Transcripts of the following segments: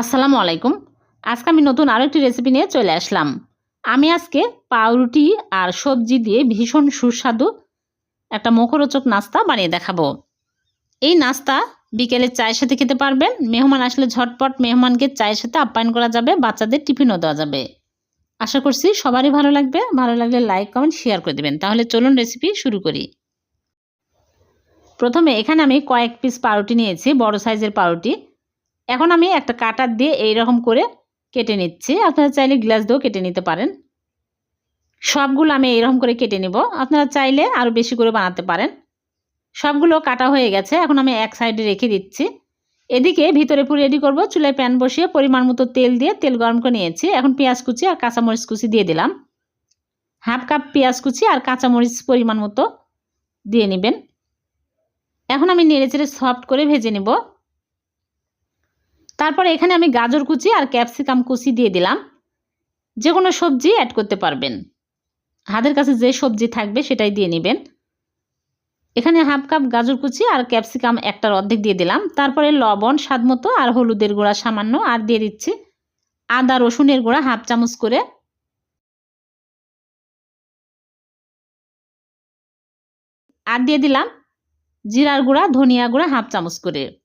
আসসালামু আলাইকুম। আজকে আমি নতুন আরও একটি রেসিপি নিয়ে চলে আসলাম। আমি আজকে পাউরুটি আর সবজি দিয়ে ভীষণ সুস্বাদু একটা মুখরোচক নাস্তা বানিয়ে দেখাবো। এই নাস্তা বিকেলে চায়ের সাথে খেতে পারবেন, মেহমান আসলে ঝটপট মেহমানকে চায়ের সাথে আপ্যায়ন করা যাবে, বাচ্চাদের টিফিনও দেওয়া যাবে। আশা করছি সবারই ভালো লাগবে, ভালো লাগলে লাইক কমেন্ট শেয়ার করে দেবেন। তাহলে চলুন রেসিপি শুরু করি। প্রথমে এখানে আমি কয়েক পিস পাউরুটি নিয়েছি, বড় সাইজের পাউরুটি। এখন আমি একটা কাটার দিয়ে এই রকম করে কেটে নিচ্ছি। আপনারা চাইলে গ্লাস দিয়েও কেটে নিতে পারেন। সবগুলো আমি এইরকম করে কেটে নিব। আপনারা চাইলে আরও বেশি করে বানাতে পারেন। সবগুলো কাটা হয়ে গেছে। এখন আমি এক সাইডে রেখে দিচ্ছি। এদিকে ভিতরে পুরো রেডি করব। চুলায় প্যান বসিয়ে পরিমাণ মতো তেল দিয়ে তেল গরম করে নিয়েছি। এখন পেঁয়াজ কুচি আর কাঁচামরিচ কুচি দিয়ে দিলাম। হাফ কাপ পেঁয়াজ কুচি আর কাঁচামরিচ পরিমাণ মতো দিয়ে নেবেন। এখন আমি নেড়ে চেড়ে সফট করে ভেজে নেব। তারপরে এখানে আমি গাজর কুচি আর ক্যাপসিকাম কুচি দিয়ে দিলাম। যে কোনো সবজি অ্যাড করতে পারবেন। হাতের কাছে যে সবজি থাকবে সেটাই দিয়ে নেবেন। এখানে হাফ কাপ গাজর কুচি আর ক্যাপসিকাম একটার অর্ধেক দিয়ে দিলাম। তারপরে লবণ, স্বাদ মতো আর হলুদের গুঁড়া সামান্য আর দিয়ে দিচ্ছি। আদা, রসুনের গুঁড়া হাফ চামচ করে। আর দিয়ে দিলাম জিরার গুঁড়া, ধনিয়া গুঁড়া হাফ চামচ করে।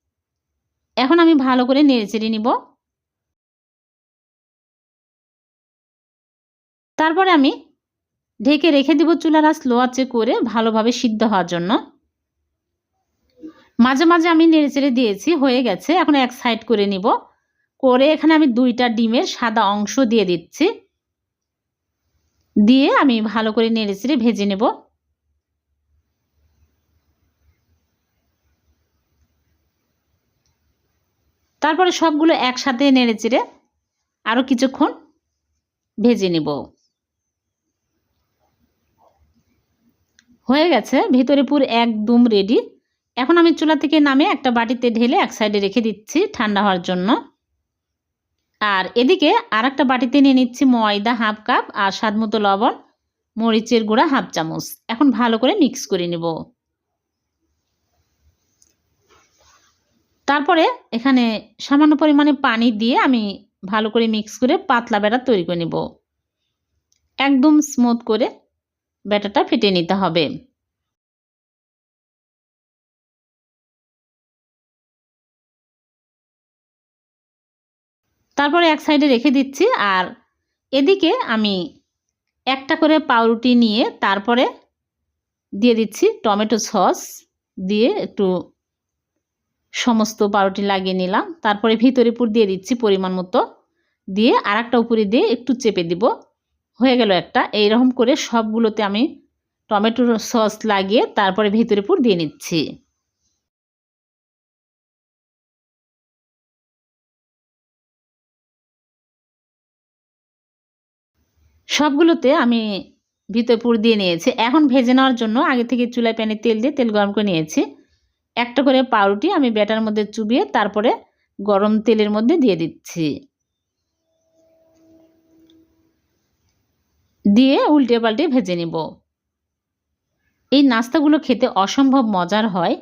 এখন আমি ভালো করে নেড়ে চেড়ে নিব। তারপরে আমি ঢেকে রেখে দিব চুলার আঁচ লো করে ভালোভাবে সিদ্ধ হওয়ার জন্য। মাঝে মাঝে আমি নেড়ে চেড়ে দিয়েছি, হয়ে গেছে। এখন এক সাইড করে নিব। করে এখানে আমি দুইটা ডিমের সাদা অংশ দিয়ে দিচ্ছি। দিয়ে আমি ভালো করে নেড়ে চেড়ে ভেজে নেব। তারপরে সবগুলো একসাথে নেড়ে চেড়ে আরও কিছুক্ষণ ভেজে নেব। হয়ে গেছে, ভিতরে পুর একদম রেডি এখন আমি চুলা থেকে নামে একটা বাটিতে ঢেলে এক সাইডে রেখে দিচ্ছি ঠান্ডা হওয়ার জন্য। আর এদিকে আর একটা বাটিতে নিয়ে নিচ্ছি ময়দা হাফ কাপ আর স্বাদ মতো লবণ, মরিচের গুঁড়া হাফ চামচ। এখন ভালো করে মিক্স করে নেব। তারপরে এখানে সামান্য পরিমাণে পানি দিয়ে আমি ভালো করে মিক্স করে পাতলা ব্যাটার তৈরি করে নেব। একদম স্মুথ করে ব্যাটারটা ফেটে নিতে হবে। তারপরে এক সাইডে রেখে দিচ্ছি আর এদিকে আমি একটা করে পাউরুটি নিয়ে তারপরে দিয়ে দিচ্ছি টমেটো সস দিয়ে একটু সমস্ত পাউরুটি লাগিয়ে নিলাম। তারপরে ভিতরে পুর দিয়ে দিচ্ছি পরিমাণ মতো। দিয়ে আর একটা উপরে দিয়ে একটু চেপে দিব। হয়ে গেল একটা। এইরকম করে সবগুলোতে আমি টমেটো সস লাগিয়ে তারপরে ভিতরে পুর দিয়ে নিচ্ছি। সবগুলোতে আমি ভিতরে পুর দিয়ে নিয়েছি। এখন ভেজে নেওয়ার জন্য আগে থেকে চুলায় প্যানে তেল দিয়ে তেল গরম করে নিয়েছি। একটা করে পাউরুটি আমি ব্যাটার মধ্যে চুবিয়ে তারপরে গরম তেলের মধ্যে দিয়ে দিচ্ছি। দিয়ে উল্টে পাল্টে ভেজে নিব। এই নাস্তাগুলো খেতে অসম্ভব মজার হয়,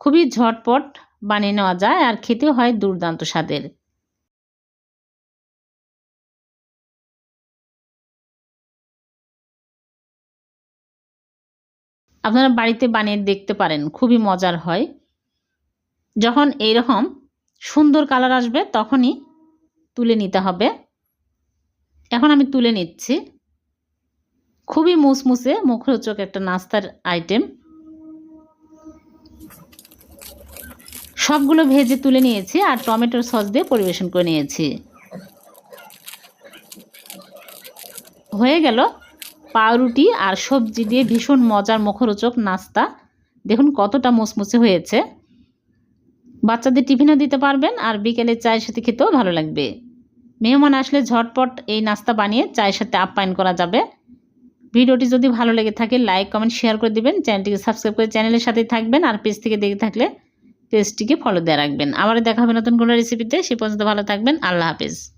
খুবই ঝটপট বানিয়ে নেওয়া যায় আর খেতে হয় দুর্দান্ত স্বাদের। আপনারা বাড়িতে বানিয়ে দেখতে পারেন, খুবই মজার হয়। যখন এইরকম সুন্দর কালার আসবে, তখনই তুলে নিতে হবে। এখন আমি তুলে নিচ্ছি। খুবই মুসমুসে মুখরোচক একটা নাস্তার আইটেম। সবগুলো ভেজে তুলে নিয়েছি আর টমেটোর সস দিয়ে পরিবেশন করে নিয়েছি। হয়ে গেল পাউরুটি আর সবজি দিয়ে ভীষণ মজার মুখরোচক নাস্তা। দেখুন কতটা মুসমুসে হয়েছে। বাচ্চাদের টিফিনও দিতে পারবেন আর বিকেলে চায়ের সাথে খেতেও ভালো লাগবে। মেহমান আসলে ঝটপট এই নাস্তা বানিয়ে চায়ের সাথে আপ্যায়ন করা যাবে। ভিডিওটি যদি ভালো লেগে থাকে, লাইক, কমেন্ট, শেয়ার করে দেবেন। চ্যানেলটিকে সাবস্ক্রাইব করে চ্যানেলের সাথেই থাকবেন আর পেজ থেকে দেখে থাকলে পেজটিকে ফলো দিয়ে রাখবেন। আবার দেখা হবে নতুন কোনো রেসিপিতে সে পর্যন্ত ভালো থাকবেন। আল্লাহ হাফিজ।